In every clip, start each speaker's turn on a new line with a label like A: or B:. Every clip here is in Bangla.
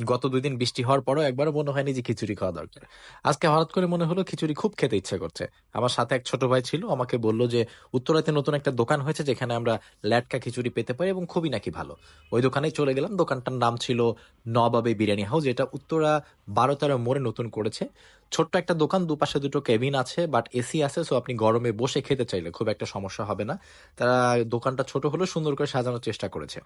A: গত দুই দিন বৃষ্টি হওয়ার পরও একবারও মনে হয়নি যে খিচুড়ি খাওয়া দরকার। আজকে হঠাৎ করে মনে হলো খিচুড়ি খুব খেতে ইচ্ছে করছে। আমার সাথে এক ছোট ভাই ছিল, আমাকে বলল যে, উত্তরাতে নতুন একটা দোকান হয়েছে যেখানে আমরা ল্যাটকা খিচুড়ি পেতে পারি এবং খুবই নাকি ভালো। ওই দোকানেই চলে গেলাম। দোকানটার নাম ছিল নবাবে বিরিয়ানি হাউস, যেটা উত্তরা বারো তেরো মোড়ে নতুন করেছে। ছোট্ট একটা দোকান, দুপাশে দুটো কেবিন আছে, বাট এসি আছে, সো আপনি গরমে বসে খেতে চাইলে খুব একটা সমস্যা হবে না। তারা দোকানটা ছোট হলেও সুন্দর করে সাজানোর চেষ্টা করেছে।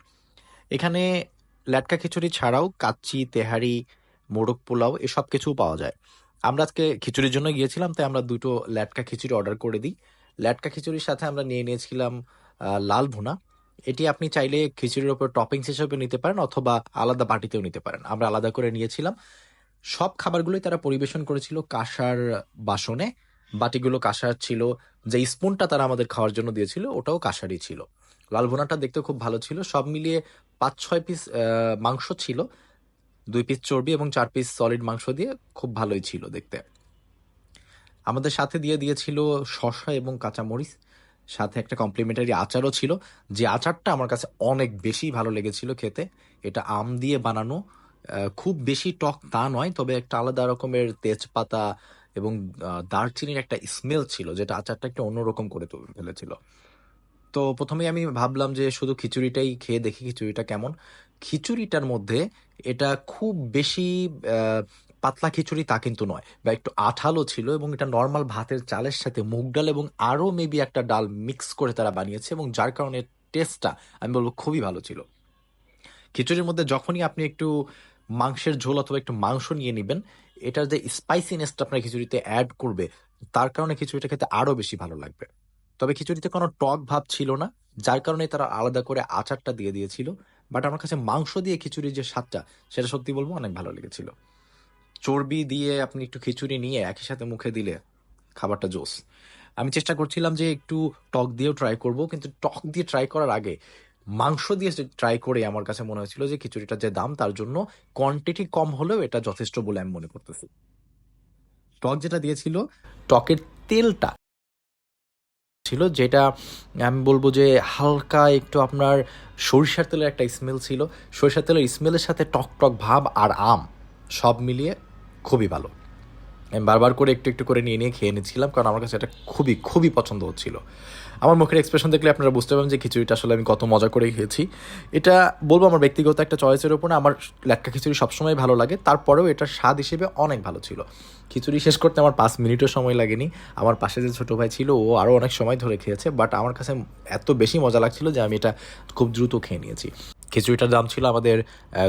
A: এখানে ল্যাটকা খিচুড়ি ছাড়াও কাচ্চি, তেহারি, মোরগ পোলাও এসব কিছুও পাওয়া যায়। আমরা আজকে খিচুড়ির জন্য গিয়েছিলাম, তাই আমরা দুটো ল্যাটকা খিচুড়ি অর্ডার করে দিই। ল্যাটকা খিচুড়ির সাথে আমরা নিয়ে নিয়েছিলাম লাল ভুনা। এটি আপনি চাইলে খিচুড়ির ওপর টপিংস হিসেবে নিতে পারেন অথবা আলাদা বাটিতেও নিতে পারেন। আমরা আলাদা করে নিয়েছিলাম। সব খাবারগুলোই তারা পরিবেশন করেছিল কাঁসার বাসনে। বাটিগুলো কাঁসার ছিল, যে স্পুনটা তারা আমাদের খাওয়ার জন্য দিয়েছিল, ওটাও কাঁসারই ছিল। লাল ভুনাটা দেখতে খুব ভালো ছিল। সব মিলিয়ে পাঁচ ছয় পিস মাংস ছিল। দুই পিস চর্বি এবং চার পিস সলিড মাংস দিয়ে খুব ভালোই ছিল দেখতে। আমাদের সাথে দিয়ে দিয়েছিল শসা এবং কাঁচামরিচ। সাথে একটা কমপ্লিমেন্টারি আচারও ছিল। যে আচারটা আমার কাছে অনেক বেশি ভালো লেগেছিল খেতে, এটা আম দিয়ে বানানো খুব বেশি টক তা নয়, তবে একটা আলাদা রকমের তেজপাতা এবং দারচিনির একটা স্মেল ছিল, যেটা আচারটা একটা অন্যরকম করে ফেলেছিল। তো প্রথমে আমি ভাবলাম যে শুধু খিচুড়িটাই খেয়ে দেখি খিচুড়িটা কেমন। খিচুড়িটার মধ্যে এটা খুব বেশি পাতলা খিচুড়ি তা কিন্তু নয়, বা একটু আঠালো ছিল এবং এটা নর্মাল ভাতের চালের সাথে মুগ ডাল এবং আরও মেবি একটা ডাল মিক্স করে তারা বানিয়েছে এবং যার কারণে টেস্টটা আমি বলব খুবই ভালো ছিল। খিচুড়ির মধ্যে যখনই আপনি একটু মাংসের ঝোল অথবা একটু মাংস নিয়ে নেবেন। এটার যে স্পাইসিনেসটা আপনার খিচুড়িতে অ্যাড করবে, তার কারণে খিচুড়িটা খেতে আরও বেশি ভালো লাগবে। তবে খিচুড়িতে কোনো টক ভাব ছিল না, যার কারণে তারা আলাদা করে আচারটা দিয়ে দিয়েছিল। বাট আমার কাছে মাংস দিয়ে খিচুড়ির যে স্বাদটা, সেটা সত্যি বলব অনেক ভালো লেগেছিল। চর্বি দিয়ে আপনি একটু খিচুড়ি নিয়ে একই সাথে মুখে দিলে খাবারটা জোস। আমি চেষ্টা করছিলাম যে একটু টক দিয়েও ট্রাই করব, কিন্তু টক দিয়ে ট্রাই করার আগে মাংস দিয়ে ট্রাই করে আমার কাছে মনে হয়েছিল যে খিচুড়িটার যে দাম, তার জন্য কোয়ান্টিটি কম হলেও এটা যথেষ্ট বলে আমি মনে করতেছি। টক যেটা দিয়েছিল, টকের তেলটা ছিল যেটা আমি বলব যে হালকা একটু আপনার সরিষার তেলের একটা স্মেল ছিল। সরিষার তেলের স্মেলের সাথে টক টক ভাব আর আম সব মিলিয়ে খুবই ভালো। আমি বারবার করে একটু একটু করে নিয়ে নিয়ে খেয়ে নিচ্ছিলাম, কারণ আমার কাছে এটা খুবই খুবই পছন্দ হচ্ছিল। আমার মুখের এক্সপ্রেশন দেখলে আপনারা বুঝতে পারবেন যে খিচুড়িটা আসলে আমি কত মজা করে খেয়েছি। এটা বলব আমার ব্যক্তিগত একটা চয়েসের উপর না, আমার লেটকা খিচুড়ি সবসময় ভালো লাগে। তারপরেও এটার স্বাদ হিসেবে অনেক ভালো ছিল। খিচুড়ি শেষ করতে আমার পাঁচ মিনিটও সময় লাগেনি। আমার পাশে যে ছোটো ভাই ছিল ও আরও অনেক সময় ধরে খেয়েছে বাট আমার কাছে এত বেশি মজা লাগছিল যে আমি এটা খুব দ্রুত খেয়ে নিয়েছি। খিচুড়িটার দাম ছিল আমাদের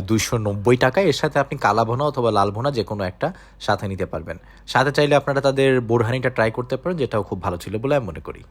A: দুইশো নব্বই টাকা এর সাথে আপনি কালা ভোনা অথবা লাল ভোনা যে কোনো একটা সাথে নিতে পারবেন। সাথে চাইলে আপনারা তাদের বোরহানিটা ট্রাই করতে পারেন যেটাও খুব ভালো ছিল বলে আমি মনে করি।